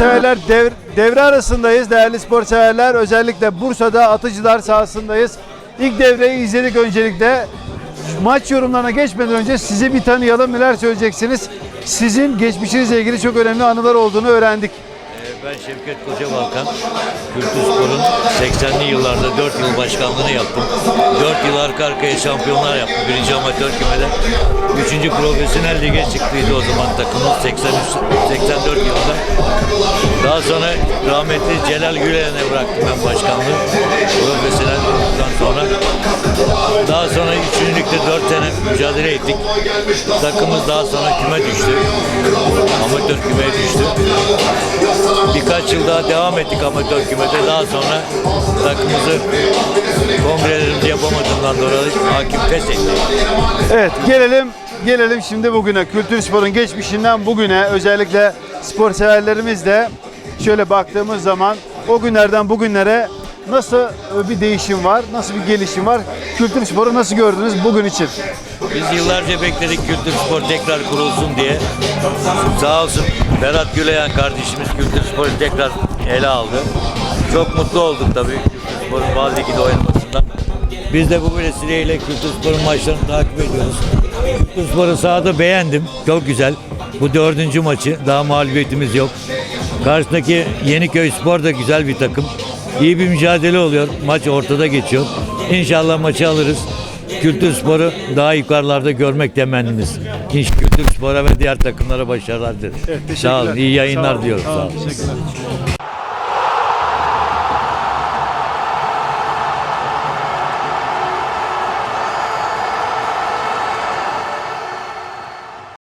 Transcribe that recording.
severler dev, devre arasındayız değerli spor severler. Özellikle Bursa'da atıcılar sahasındayız. İlk devreyi izledik öncelikle. Maç yorumlarına geçmeden önce sizi bir tanıyalım. Neler söyleyeceksiniz? Sizin geçmişinizle ilgili çok önemli anılar olduğunu öğrendik. Ben Şevket Kocabalkan, Kültür Spor'un 80'li yıllarda 4 yıl başkanlığını yaptım. 4 yıl arka arkaya şampiyonlar yaptım. Birinci amatör kümede. Üçüncü profesyonel lige çıktıydı o zaman takımımız 83, 84 yılında. Daha sonra rahmetli Celal Gülen'e bıraktım ben başkanlığı. Profesyonel olduktan sonra. Daha sonra üçüncülükte 4 sene mücadele ettik. Takımımız daha sonra küme düştü. Amatör kümeye düştü. Birkaç yıl daha devam ettik amatör kümede. Daha sonra takımımızı kongrelerimizi yapamadığımdan dolayı hakim pes etti. Evet gelelim gelelim şimdi bugüne. Kültür sporun geçmişinden bugüne özellikle spor severlerimiz de şöyle baktığımız zaman o günlerden bugünlere nasıl e, bir değişim var, nasıl bir gelişim var? Kültür sporu nasıl gördünüz bugün için? Biz yıllarca bekledik Kültür Spor tekrar kurulsun diye. Sağ olsun Berat Güleyen kardeşimiz Kültür Spor'u tekrar ele aldı. Çok mutlu olduk tabii Kültür Spor'un ligde oynamasından. Biz de bu vesileyle Kültür Spor'un maçlarını takip ediyoruz. Kültür Spor'u sahada beğendim. Çok güzel. Bu dördüncü maçı. Daha mağlubiyetimiz yok. Karşıdaki Yeniköy Spor da güzel bir takım. İyi bir mücadele oluyor. Maç ortada geçiyor. İnşallah maçı alırız. Kültür Spor'u daha yukarılarda görmek temennimiz. İnş Kültür Spor'a ve diğer takımlara başarılar dileriz. Sağ olun. iyi yayınlar diyorum. Sağ olun.